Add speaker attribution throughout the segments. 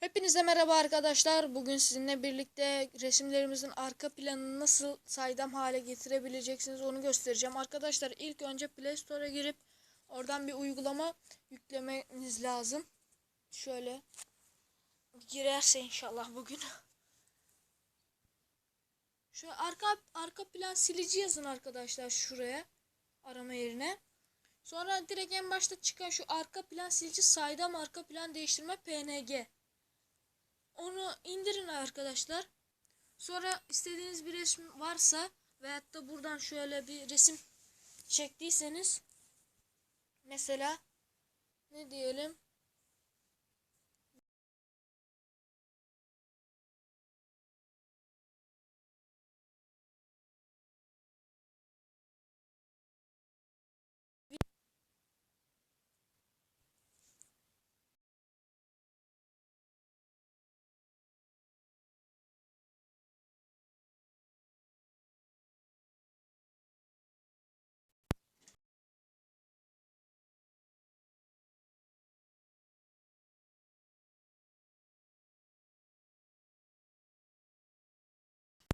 Speaker 1: Hepinize merhaba arkadaşlar. Bugün sizinle birlikte resimlerimizin arka planını nasıl saydam hale getirebileceksiniz onu göstereceğim. Arkadaşlar ilk önce Play Store'a girip oradan bir uygulama yüklemeniz lazım. Şöyle girerse inşallah bugün. Şu arka arka plan silici yazın arkadaşlar şuraya arama yerine. Sonra direkt en başta çıkan şu arka plan silici saydam arka plan değiştirme PNG. Onu indirin arkadaşlar. Sonra istediğiniz bir resim varsa veyahut da buradan şöyle bir resim çektiyseniz mesela ne diyelim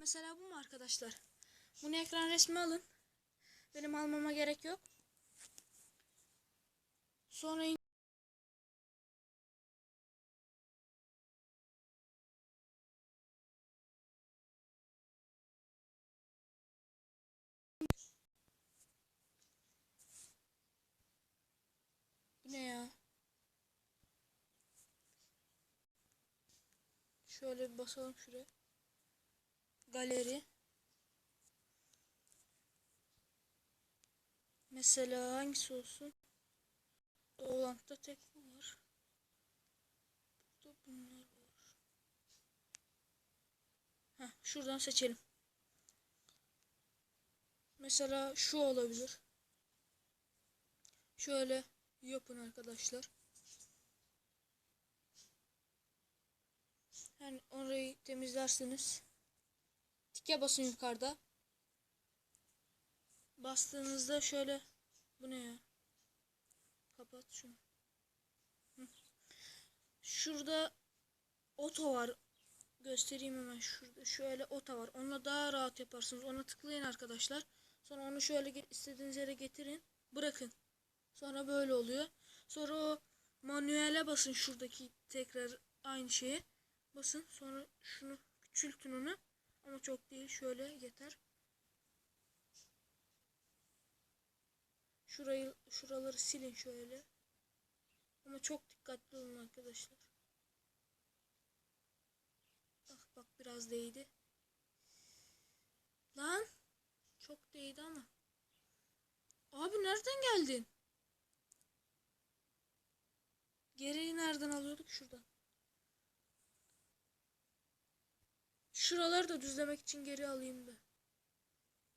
Speaker 1: Mesela bu mu arkadaşlar? Bunu ekran resmi alın. Benim almama gerek yok. Sonra ne ya? Şöyle bir basalım şuraya. Galeri. Mesela hangisi olsun? Doğulant'ta tek var. Burada bunlar var. Heh, şuradan seçelim. Mesela şu olabilir. Şöyle yapın arkadaşlar. Yani orayı temizlersiniz. Tike basın yukarıda. Bastığınızda şöyle bu ne ya? Kapat şunu. Şurada oto var. Göstereyim hemen şurada. Şöyle oto var. Onunla daha rahat yaparsınız. Ona tıklayın arkadaşlar. Sonra onu şöyle istediğiniz yere getirin. Bırakın. Sonra böyle oluyor. Sonra o manuele basın şuradaki tekrar aynı şeye. Basın. Sonra şunu küçültün onu. Ama çok değil. Şöyle yeter. Şurayı, şuraları silin şöyle. Ama çok dikkatli olun arkadaşlar. Bak bak biraz değdi. Lan. Çok değdi ama. Abi nereden geldin? Geriyi nereden alıyorduk? Şuradan. Şuraları da düzlemek için geri alayım da.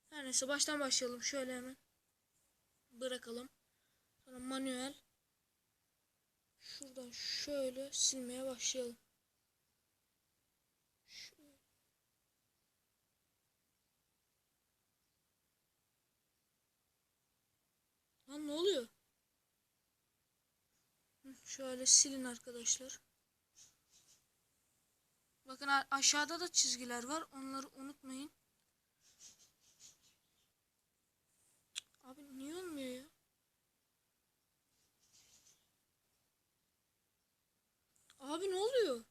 Speaker 1: Her neyse baştan başlayalım. Şöyle hemen. Bırakalım. Sonra manuel. Şuradan şöyle silmeye başlayalım. Lan ne oluyor? Şöyle silin arkadaşlar. Bakın aşağıda da çizgiler var. Onları unutmayın. Abi niye olmuyor ya? Abi ne oluyor?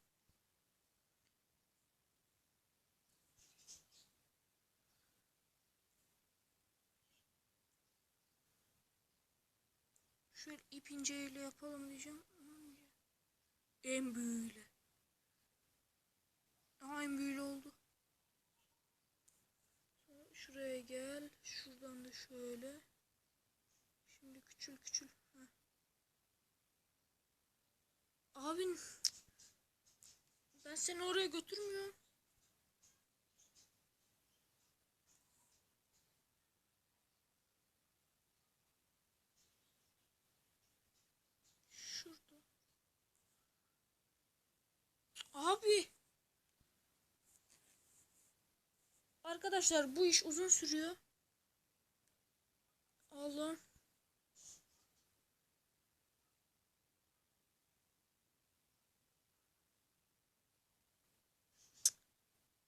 Speaker 1: Şöyle ip inceyle yapalım diyeceğim. En büyüğüyle. Aha en büyülü oldu. Şuraya gel. Şuradan da şöyle. Şimdi küçül küçül. Heh. Abin ben seni oraya götürmüyorum. Şurada. Abi. Arkadaşlar bu iş uzun sürüyor. Allah.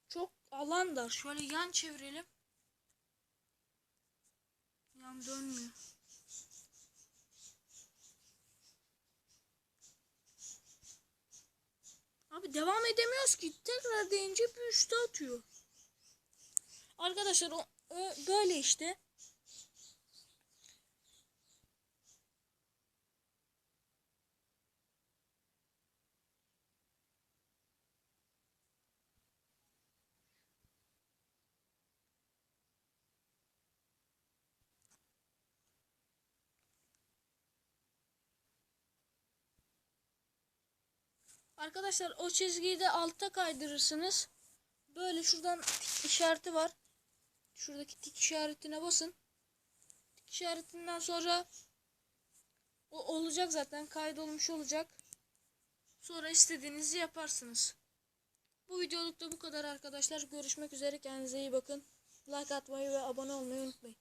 Speaker 1: Çok alan dar. Şöyle yan çevirelim. Yan dönmüyor. Abi devam edemiyoruz ki. Tekrar deyince bir üçte atıyor. Arkadaşlar o, o böyle işte. Arkadaşlar o çizgiyi de alta kaydırırsınız. Böyle şuradan işareti var. Şuradaki tik işaretine basın. Tik işaretinden sonra o olacak zaten kaydolmuş olacak. Sonra istediğinizi yaparsınız. Bu videoluk da bu kadar arkadaşlar. Görüşmek üzere. Kendinize iyi bakın. Like atmayı ve abone olmayı unutmayın.